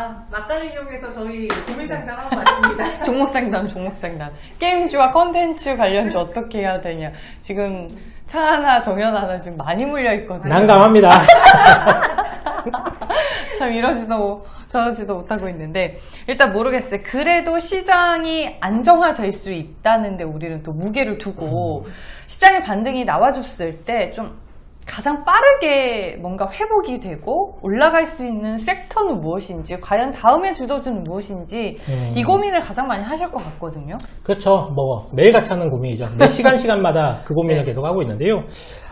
아, 막간을 이용해서 저희 고민 상담하고 왔습니다. 종목 상담, 종목 상담. 게임주와 컨텐츠 관련주 어떻게 해야 되냐. 지금 창 하나, 정연 하나 지금 많이 물려 있거든요. 난감합니다. 참 이러지도 저러지도 못하고 있는데 일단 모르겠어요. 그래도 시장이 안정화될 수 있다는데 우리는 또 무게를 두고 시장의 반등이 나와줬을 때 좀 가장 빠르게 뭔가 회복이 되고 올라갈 수 있는 섹터는 무엇인지 과연 다음의 주도주는 무엇인지 음. 이 고민을 가장 많이 하실 것 같거든요. 그렇죠. 뭐 매일같이 하는 고민이죠. 몇 시간 시간마다 그 고민을 네. 계속 하고 있는데요.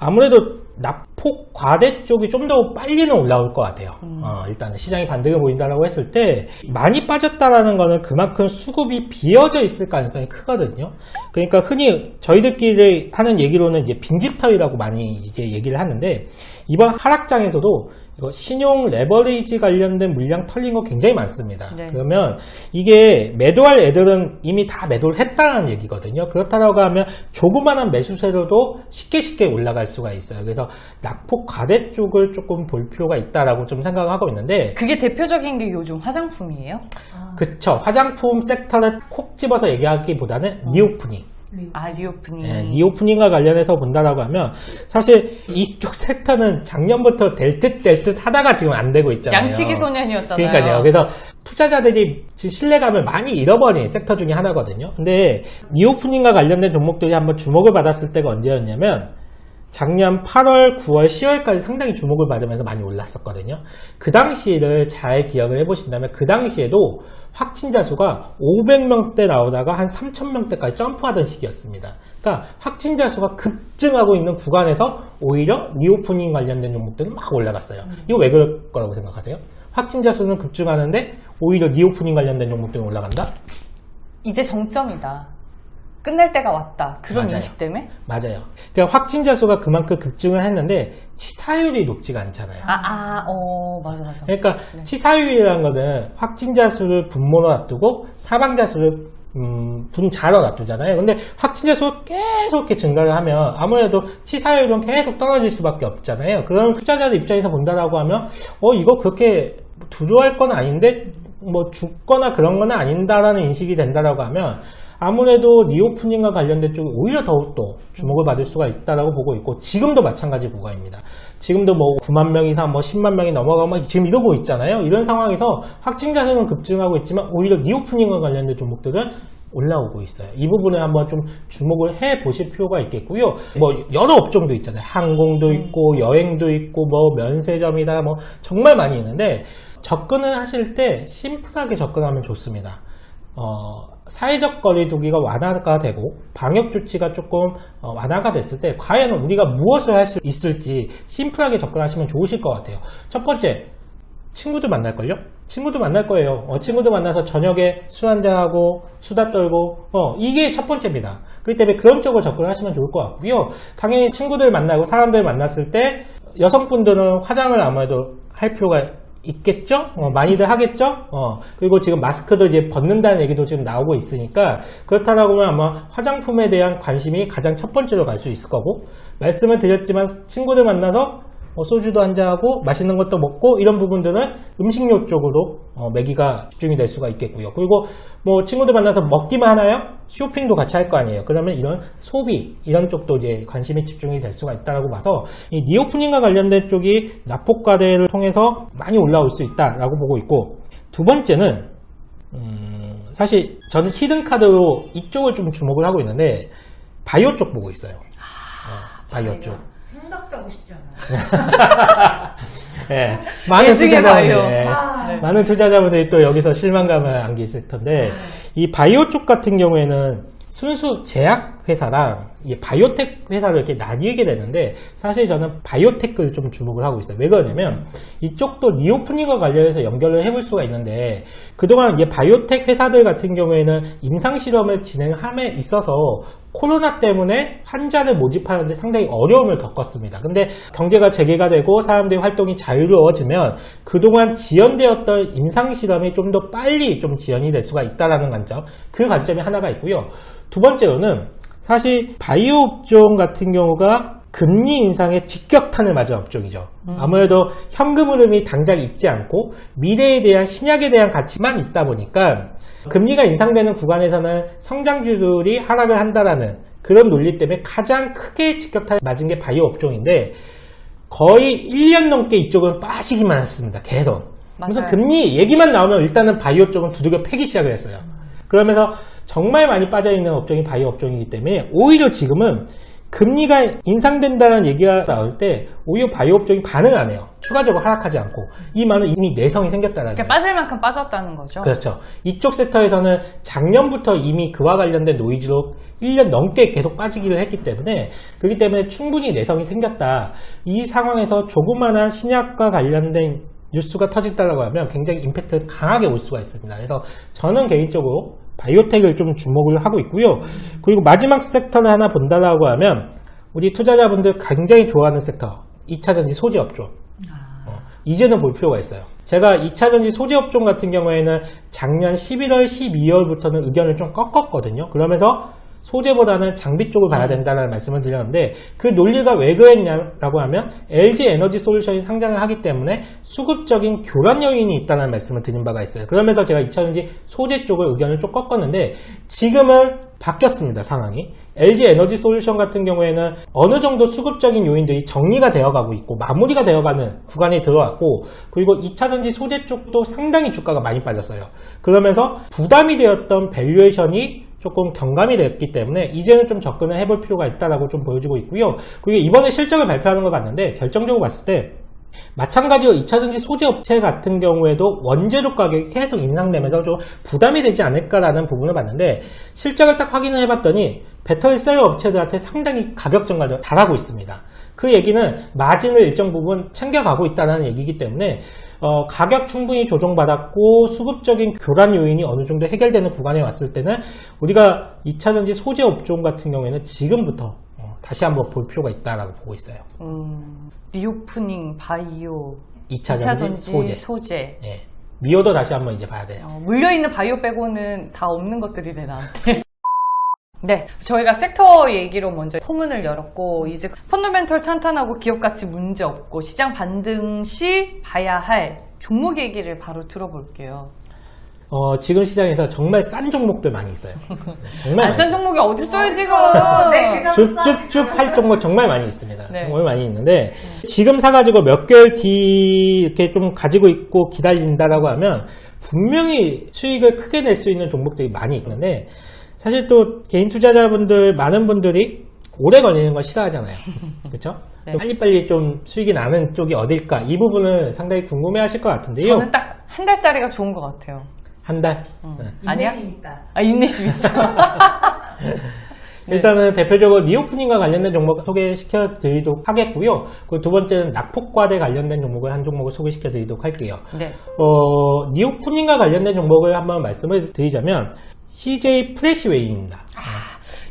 아무래도 납 폭 과대 쪽이 좀 더 빨리는 올라올 것 같아요. 음. 어, 일단은 시장이 반등을 보인다라고 했을 때 많이 빠졌다라는 거는 그만큼 수급이 비어져 있을 가능성이 크거든요. 그러니까 흔히 저희들끼리 하는 얘기로는 이제 빈집털이라고 많이 이제 얘기를 하는데 이번 하락장에서도 이거 신용 레버리지 관련된 물량 털린 거 굉장히 많습니다. 네. 그러면 이게 매도할 애들은 이미 다 매도를 했다는 얘기거든요. 그렇다라고 하면 조그만한 매수세로도 쉽게 쉽게 올라갈 수가 있어요. 그래서 낙폭 과대 쪽을 조금 볼 필요가 있다라고 좀 생각하고 있는데 그게 대표적인 게 요즘 화장품이에요. 그쵸 화장품 섹터를 콕 집어서 얘기하기보다는 리오프닝 아 리오프닝. 예, 리오프닝과 관련해서 본다라고 하면 사실 이쪽 섹터는 작년부터 될 듯 될 듯 하다가 지금 안 되고 있잖아요. 양치기 소년이었잖아요. 그러니까요. 그래서 투자자들이 지금 신뢰감을 많이 잃어버린 섹터 중에 하나거든요. 근데 리오프닝과 관련된 종목들이 한번 주목을 받았을 때가 언제였냐면 작년 8월, 9월, 10월까지 상당히 주목을 받으면서 많이 올랐었거든요. 그 당시를 잘 기억을 해보신다면 그 당시에도 확진자 수가 500명대 나오다가 한 3000명대까지 점프하던 시기였습니다. 그러니까 확진자 수가 급증하고 있는 구간에서 오히려 리오프닝 관련된 종목들은 막 올라갔어요. 이거 왜 그럴 거라고 생각하세요? 확진자 수는 급증하는데 오히려 리오프닝 관련된 종목들은 올라간다? 이제 정점이다. 끝날 때가 왔다. 그런 맞아요. 인식 때문에? 맞아요. 그러니까 확진자 수가 그만큼 급증을 했는데 치사율이 높지가 않잖아요. 아, 아, 어, 맞아, 맞아. 그러니까 네. 치사율이라는 거는 확진자 수를 분모로 놔두고 사망자 수를 음, 분자로 놔두잖아요. 근데 확진자 수가 계속 이렇게 증가를 하면 아무래도 치사율은 계속 떨어질 수밖에 없잖아요. 그럼 투자자들 입장에서 본다라고 하면 어 이거 그렇게 두려워할 건 아닌데 뭐 죽거나 그런 건 아닌다라는 인식이 된다라고 하면 아무래도 리오프닝과 관련된 쪽이 오히려 더욱더 주목을 받을 수가 있다라고 보고 있고 지금도 마찬가지 구간입니다. 지금도 뭐 9만 명 이상 뭐 10만 명이 넘어가면 지금 이러고 있잖아요. 이런 상황에서 확진자 수는 급증하고 있지만 오히려 리오프닝과 관련된 종목들은 올라오고 있어요. 이 부분에 한번 좀 주목을 해 보실 필요가 있겠고요. 뭐 여러 업종도 있잖아요. 항공도 있고 여행도 있고 뭐 면세점이다 뭐 정말 많이 있는데 접근을 하실 때 심플하게 접근하면 좋습니다. 어, 사회적 거리두기가 완화가 되고 방역 조치가 조금 어, 완화가 됐을 때 과연 우리가 무엇을 할 수 있을지 심플하게 접근하시면 좋으실 것 같아요. 첫 번째 친구들 만날걸요? 친구들 만날 거예요. 어, 친구들 만나서 저녁에 술 한잔하고 수다 떨고 어, 이게 첫 번째입니다. 그렇기 때문에 그런 쪽으로 접근하시면 좋을 것 같고요. 당연히 친구들 만나고 사람들 만났을 때 여성분들은 화장을 아무래도 할 필요가 있겠죠? 어, 많이들 하겠죠? 어, 그리고 지금 마스크도 이제 벗는다는 얘기도 지금 나오고 있으니까 그렇다라고 하면 아마 화장품에 대한 관심이 가장 첫 번째로 갈 수 있을 거고 말씀을 드렸지만 친구들 만나서 어, 소주도 한잔하고 맛있는 것도 먹고 이런 부분들은 음식료 쪽으로 어, 매기가 집중이 될 수가 있겠고요. 그리고 뭐 친구들 만나서 먹기만 하나요? 쇼핑도 같이 할 거 아니에요. 그러면 이런 소비 이런 쪽도 이제 관심이 집중이 될 수가 있다라고 봐서 이 리오프닝과 관련된 쪽이 납폭과대를 통해서 많이 올라올 수 있다라고 보고 있고 두 번째는 음, 사실 저는 히든 카드로 이쪽을 좀 주목을 하고 있는데 바이오 쪽 보고 있어요. 어, 바이오 쪽. 생각도 하고 싶지 않아요. 예, 많은 투자자분들. 예, 아. 네. 많은 투자자분들이 또 여기서 실망감을 안기실 텐데, 이 바이오 쪽 같은 경우에는 순수 제약 회사랑 이 바이오텍 회사를 이렇게 나뉘게 되는데, 사실 저는 바이오텍을 좀 주목을 하고 있어요. 왜 그러냐면, 이쪽도 리오프닝과 관련해서 연결을 해볼 수가 있는데, 그동안 이 바이오텍 회사들 같은 경우에는 임상 실험을 진행함에 있어서 코로나 때문에 환자를 모집하는데 상당히 어려움을 겪었습니다. 근데 경제가 재개가 되고 사람들의 활동이 자유로워지면 그동안 지연되었던 임상실험이 좀 더 빨리 좀 지연이 될 수가 있다는 관점. 그 관점이 하나가 있고요. 두 번째로는 사실 바이오 업종 같은 경우가 금리 인상에 직격탄을 맞은 업종이죠. 아무래도 현금 흐름이 당장 있지 않고 미래에 대한 신약에 대한 가치만 있다 보니까 금리가 인상되는 구간에서는 성장주들이 하락을 한다라는 그런 논리 때문에 가장 크게 직격탄을 맞은 게 바이오 업종인데 거의 1년 넘게 이쪽은 빠지기만 했습니다. 계속. 그래서 맞아요. 금리 얘기만 나오면 일단은 바이오 쪽은 두들겨 패기 시작을 했어요. 그러면서 정말 많이 빠져있는 업종이 바이오 업종이기 때문에 오히려 지금은 금리가 인상된다는 얘기가 나올 때 오히려 바이오 업종이 반응 안 해요. 추가적으로 하락하지 않고 이 말은 이미 내성이 생겼다는 그러니까. 빠질 만큼 빠졌다는 거죠. 그렇죠. 이쪽 섹터에서는 작년부터 이미 그와 관련된 노이즈로 1년 넘게 계속 빠지기를 했기 때문에 그렇기 때문에 충분히 내성이 생겼다. 이 상황에서 조그마한 신약과 관련된 뉴스가 터진다고 하면 굉장히 임팩트 강하게 올 수가 있습니다. 그래서 저는 개인적으로 바이오텍을 좀 주목을 하고 있고요. 그리고 마지막 섹터를 하나 본다라고 하면 우리 투자자분들 굉장히 좋아하는 섹터 2차전지 소재 업종. 어, 이제는 볼 필요가 있어요. 제가 2차전지 소재 업종 같은 경우에는 작년 11월, 12월부터는 의견을 좀 꺾었거든요. 그러면서 소재보다는 장비 쪽을 봐야 된다는 말씀을 드렸는데 그 논리가 왜 그랬냐라고 하면 LG 에너지 솔루션이 상장을 하기 때문에 수급적인 교란 요인이 있다는 말씀을 드린 바가 있어요. 그러면서 제가 2차전지 소재 쪽을 의견을 좀 꺾었는데 지금은 바뀌었습니다, 상황이. LG 에너지 솔루션 같은 경우에는 어느 정도 수급적인 요인들이 정리가 되어가고 있고 마무리가 되어가는 구간에 들어왔고 그리고 2차전지 소재 쪽도 상당히 주가가 많이 빠졌어요. 그러면서 부담이 되었던 밸류에이션이 조금 경감이 됐기 때문에 이제는 좀 접근을 해볼 필요가 있다라고 좀 보여지고 있고요. 그리고 이번에 실적을 발표하는 걸 봤는데 결정적으로 봤을 때 마찬가지로 2차전지 소재 업체 같은 경우에도 원재료 가격이 계속 인상되면서 좀 부담이 되지 않을까라는 부분을 봤는데 실적을 딱 확인을 해봤더니 배터리 셀 업체들한테 상당히 가격 전가를 잘하고 있습니다. 그 얘기는 마진을 일정 부분 챙겨가고 있다는 얘기이기 때문에 어, 가격 충분히 조정받았고 수급적인 교란 요인이 어느 정도 해결되는 구간에 왔을 때는 우리가 2차전지 소재 업종 같은 경우에는 지금부터 어, 다시 한번 볼 필요가 있다라고 보고 있어요. 음, 리오프닝, 바이오, 2차전지, 2차전지 소재. 소재. 예. 미오도 다시 한번 이제 봐야 돼요. 어, 물려있는 바이오 빼고는 다 없는 것들이네, 나한테. 네, 저희가 섹터 얘기로 먼저 포문을 열었고, 이제 펀더멘털 탄탄하고 기업 가치 문제 없고, 시장 반등 시 봐야 할 종목 얘기를 바로 들어볼게요. 어, 지금 시장에서 정말 싼 종목들 많이 있어요. 정말 많이 안싼 있어요. 종목이 어딨어요, 지금? 네, 그 줍줍줍 할 종목 정말 많이 있습니다. 네. 정말 많이 있는데 지금 사가지고 몇 개월 뒤 이렇게 좀 가지고 있고 기다린다라고 하면 분명히 수익을 크게 낼 수 있는 종목들이 많이 있는데 사실 또 개인 투자자분들 많은 분들이 오래 걸리는 걸 싫어하잖아요. 그렇죠? 네. 빨리빨리 좀 수익이 나는 쪽이 어딜까 이 부분을 상당히 궁금해하실 것 같은데요. 저는 딱 한 달짜리가 좋은 것 같아요. 한 달. 네. 아니야? 인내심 있다. 아, 인내심 있어. 네. 일단은 대표적으로 리오프닝과 관련된 종목 소개시켜 드리도록 하겠고요. 그리고 두 번째는 낙폭과대 관련된 종목을 한 종목을 소개시켜 드리도록 할게요. 네. 어, 리오프닝과 관련된 종목을 한번 말씀을 드리자면 CJ 프레시웨이입니다.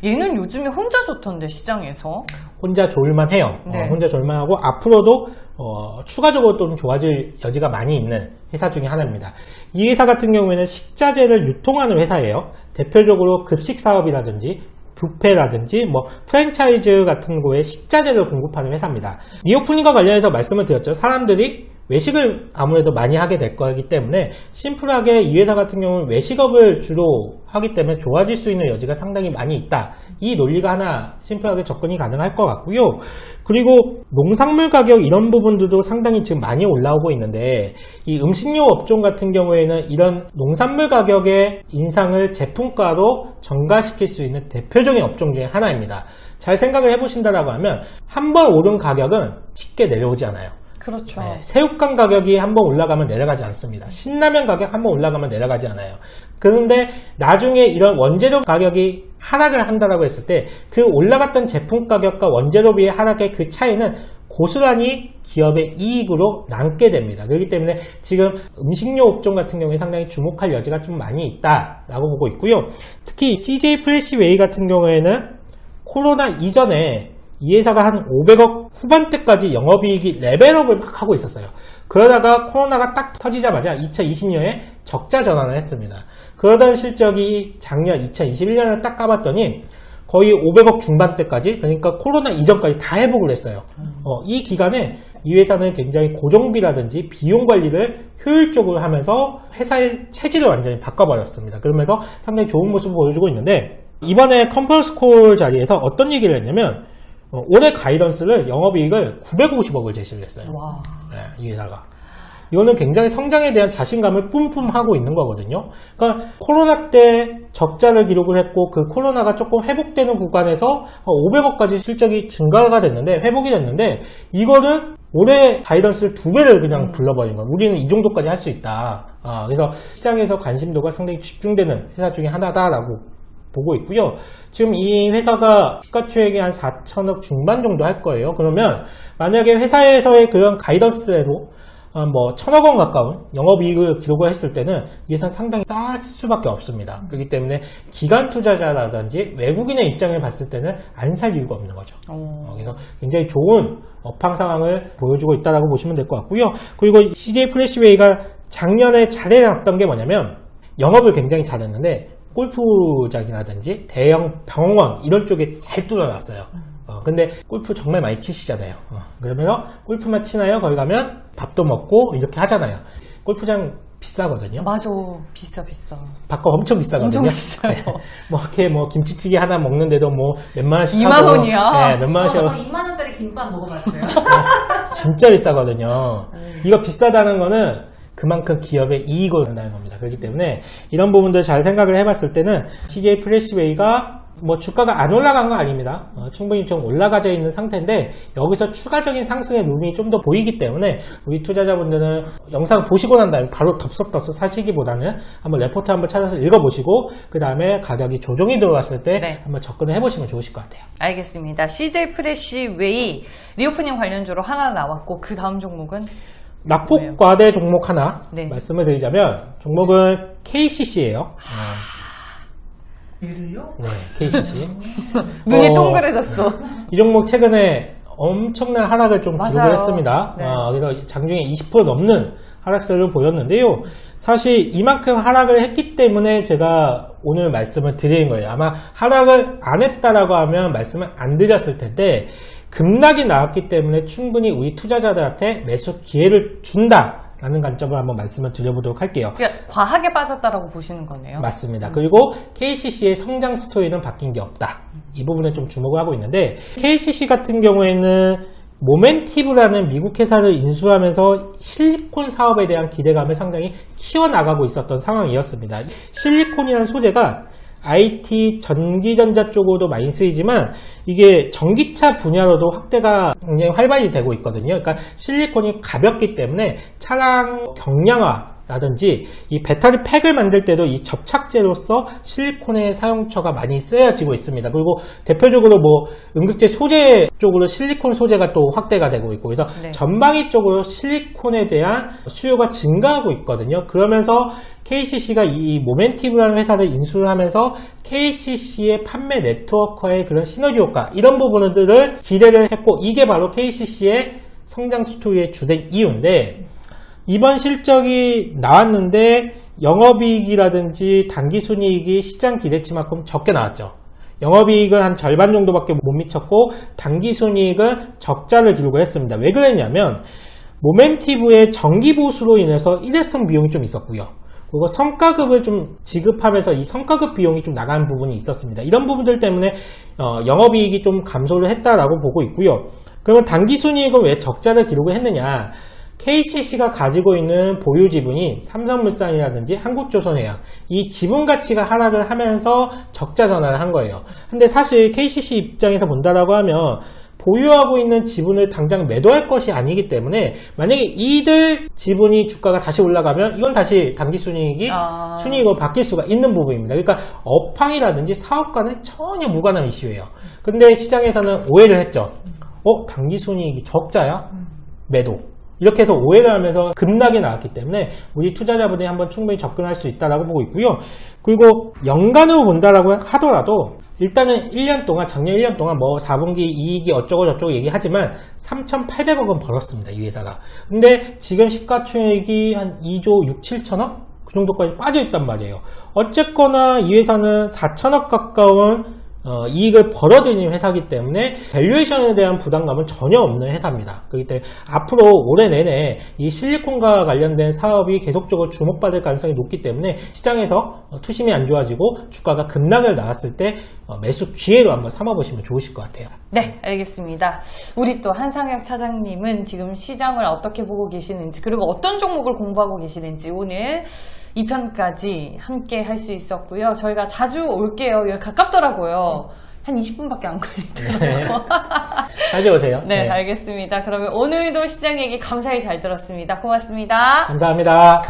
얘는 요즘에 혼자 좋던데, 시장에서. 혼자 좋을만 해요. 어, 네. 혼자 좋을만 하고 앞으로도 어, 추가적으로 좀 좋아질 여지가 많이 있는 회사 중에 하나입니다. 이 회사 같은 경우에는 식자재를 유통하는 회사예요. 대표적으로 급식 사업이라든지 뷔페라든지 뭐 프랜차이즈 같은 거에 식자재를 공급하는 회사입니다. 리오프닝과 관련해서 말씀을 드렸죠. 사람들이 외식을 아무래도 많이 하게 될 거기 때문에 심플하게 이 회사 같은 경우는 외식업을 주로 하기 때문에 좋아질 수 있는 여지가 상당히 많이 있다. 이 논리가 하나 심플하게 접근이 가능할 것 같고요. 그리고 농산물 가격 이런 부분들도 상당히 지금 많이 올라오고 있는데 이 음식료 업종 같은 경우에는 이런 농산물 가격의 인상을 제품가로 전가시킬 수 있는 대표적인 업종 중에 하나입니다. 잘 생각을 해보신다라고 하면 한 번 오른 가격은 쉽게 내려오지 않아요. 그렇죠. 네, 새우깡 가격이 한번 올라가면 내려가지 않습니다. 신라면 가격 한번 올라가면 내려가지 않아요. 그런데 나중에 이런 원재료 가격이 하락을 한다라고 했을 때 그 올라갔던 제품 가격과 원재료비의 하락의 그 차이는 고스란히 기업의 이익으로 남게 됩니다. 그렇기 때문에 지금 음식료 업종 같은 경우에 상당히 주목할 여지가 좀 많이 있다라고 보고 있고요. 특히 CJ 플래시웨이 같은 경우에는 코로나 이전에 이 회사가 한 500억 후반대까지 영업이익이 레벨업을 막 하고 있었어요. 그러다가 코로나가 딱 터지자마자 2020년에 적자 전환을 했습니다. 그러던 실적이 작년 2021년을 딱 까봤더니 거의 500억 중반대까지 그러니까 코로나 이전까지 다 회복을 했어요. 어, 이 기간에 이 회사는 굉장히 고정비라든지 비용 관리를 효율적으로 하면서 회사의 체질을 완전히 바꿔버렸습니다. 그러면서 상당히 좋은 모습을 보여주고 있는데 이번에 컨퍼런스콜 자리에서 어떤 얘기를 했냐면 어, 올해 가이던스를 영업이익을 950억을 제시를 했어요. 와. 네, 이 회사가. 이거는 굉장히 성장에 대한 자신감을 뿜뿜하고 있는 거거든요. 그러니까 코로나 때 적자를 기록을 했고 그 코로나가 조금 회복되는 구간에서 500억까지 실적이 증가가 됐는데 회복이 됐는데 이거는 올해 가이던스를 두 배를 그냥 불러버린 거예요. 우리는 이 정도까지 할 수 있다. 아, 그래서 시장에서 관심도가 상당히 집중되는 회사 중에 하나다라고 보고 있고요. 지금 이 회사가 시가총액이 한 4천억 중반 정도 할 거예요. 그러면 만약에 회사에서의 그런 가이던스대로 어, 뭐 천억 원 가까운 영업이익을 기록을 했을 때는 이 회사는 상당히 쌀 수밖에 없습니다. 그렇기 때문에 기관 투자자라든지 외국인의 입장을 봤을 때는 안 살 이유가 없는 거죠. 어. 어, 그래서 굉장히 좋은 업황 상황을 보여주고 있다고 보시면 될 것 같고요. 그리고 CJ 플래시웨이가 작년에 잘해놨던 게 뭐냐면 영업을 굉장히 잘했는데 골프장이라든지 대형 병원 이런 쪽에 잘 뚫어놨어요. 어, 근데 골프 정말 많이 치시잖아요. 어, 그러면 골프만 치나요? 거기 가면 밥도 먹고 이렇게 하잖아요. 골프장 비싸거든요. 맞아. 비싸, 비싸. 밥값 엄청 비싸거든요. 엄청 비싸요. 네. 뭐 이렇게 뭐 김치찌개 하나 먹는데도 뭐 몇만 원씩 2만 하고, 원이야? 네, 몇만 원씩 저 하고 2만 원짜리 김밥 먹어봤어요. 진짜 비싸거든요. 이거 비싸다는 거는 그만큼 기업의 이익을 한다는 겁니다. 그렇기 때문에 이런 부분들 잘 생각을 해봤을 때는 CJ 플래시웨이가 뭐 주가가 안 올라간 거 아닙니다. 어, 충분히 좀 올라가져 있는 상태인데 여기서 추가적인 상승의 룸이 좀 더 보이기 때문에 우리 투자자분들은 영상 보시고 난 다음에 바로 덥석덥석 사시기보다는 한번 레포트 한번 찾아서 읽어보시고 그 다음에 가격이 조정이 들어왔을 때 네. 한번 접근을 해보시면 좋으실 것 같아요. 알겠습니다. CJ 프레시 웨이 리오프닝 관련주로 하나 나왔고 그 다음 종목은 낙폭과대 종목 하나 네. 말씀을 드리자면 종목은 KCC예요. 얘를요? 네, KCC. 눈이 어, 동그래졌어. 이 종목 최근에 엄청난 하락을 좀 맞아요. 기록을 했습니다. 네. 어, 그래서 장중에 20% 넘는 하락세를 보였는데요. 사실 이만큼 하락을 했기 때문에 제가 오늘 말씀을 드리는 거예요. 아마 하락을 안 했다라고 하면 말씀을 안 드렸을 텐데 급락이 나왔기 때문에 충분히 우리 투자자들한테 매수 기회를 준다 라는 관점을 한번 말씀을 드려보도록 할게요. 그러니까 과하게 빠졌다라고 보시는 거네요. 맞습니다. 그리고 KCC의 성장 스토리는 바뀐 게 없다. 이 부분에 좀 주목을 하고 있는데 KCC 같은 경우에는 모멘티브라는 미국 회사를 인수하면서 실리콘 사업에 대한 기대감을 상당히 키워나가고 있었던 상황이었습니다. 실리콘이라는 소재가 IT 전기전자 쪽으로도 많이 쓰이지만 이게 전기차 분야로도 확대가 굉장히 활발히 되고 있거든요. 그러니까 실리콘이 가볍기 때문에 차량 경량화 라든지 이 배터리 팩을 만들 때도 이 접착제로서 실리콘의 사용처가 많이 쓰여지고 있습니다. 그리고 대표적으로 뭐 응급제 소재 쪽으로 실리콘 소재가 또 확대가 되고 있고 그래서 네. 전방위 쪽으로 실리콘에 대한 수요가 증가하고 있거든요. 그러면서 KCC가 이 모멘티브라는 회사를 인수를 하면서 KCC의 판매 네트워크의 그런 시너지 효과 이런 부분들을 기대를 했고 이게 바로 KCC의 성장 스토리의 주된 이유인데 이번 실적이 나왔는데 영업이익이라든지 단기순이익이 시장 기대치만큼 적게 나왔죠. 영업이익은 한 절반 정도밖에 못 미쳤고 단기순이익은 적자를 기록을 했습니다. 왜 그랬냐면 모멘티브의 정기보수로 인해서 일회성 비용이 좀 있었고요. 그리고 성과급을 좀 지급하면서 이 성과급 비용이 좀 나가는 부분이 있었습니다. 이런 부분들 때문에 어, 영업이익이 좀 감소를 했다라고 보고 있고요. 그러면 단기순이익은 왜 적자를 기록을 했느냐? KCC가 가지고 있는 보유 지분이 삼성물산이라든지 한국조선해양 이 지분 가치가 하락을 하면서 적자 전환을 한 거예요. 근데 사실 KCC 입장에서 본다라고 하면 보유하고 있는 지분을 당장 매도할 것이 아니기 때문에 만약에 이들 지분이 주가가 다시 올라가면 이건 다시 단기 순이익이 아. 순이익으로 바뀔 수가 있는 부분입니다. 그러니까 업황이라든지 사업과는 전혀 무관한 이슈예요. 근데 시장에서는 오해를 했죠. 어, 단기 순이익이 적자야? 매도. 이렇게 해서 오해를 하면서 급락이 나왔기 때문에 우리 투자자분이 한번 충분히 접근할 수 있다라고 보고 있고요. 그리고 연간으로 본다라고 하더라도 일단은 1년 동안 작년 1년 동안 뭐 4분기 이익이 어쩌고 저쩌고 얘기하지만 3,800억은 벌었습니다. 이 회사가. 근데 지금 시가총액이 한 2조 6, 7천억 그 정도까지 빠져 있단 말이에요. 어쨌거나 이 회사는 4천억 가까운 어, 이익을 벌어들이는 회사이기 때문에 밸류에이션에 대한 부담감은 전혀 없는 회사입니다. 그렇기 때문에 앞으로 올해 내내 이 실리콘과 관련된 사업이 계속적으로 주목받을 가능성이 높기 때문에 시장에서 어, 투심이 안 좋아지고 주가가 급락을 나왔을 때 어, 매수 기회로 한번 삼아보시면 좋으실 것 같아요. 네, 알겠습니다. 우리 또 한상혁 차장님은 지금 시장을 어떻게 보고 계시는지, 그리고 어떤 종목을 공부하고 계시는지 오늘 2편까지 함께 할 수 있었고요. 저희가 자주 올게요. 여기 가깝더라고요. 한 20분밖에 안 걸리더라고요. 가져오세요. 네, 알겠습니다. 그러면 오늘도 시장 얘기 감사히 잘 들었습니다. 고맙습니다. 감사합니다.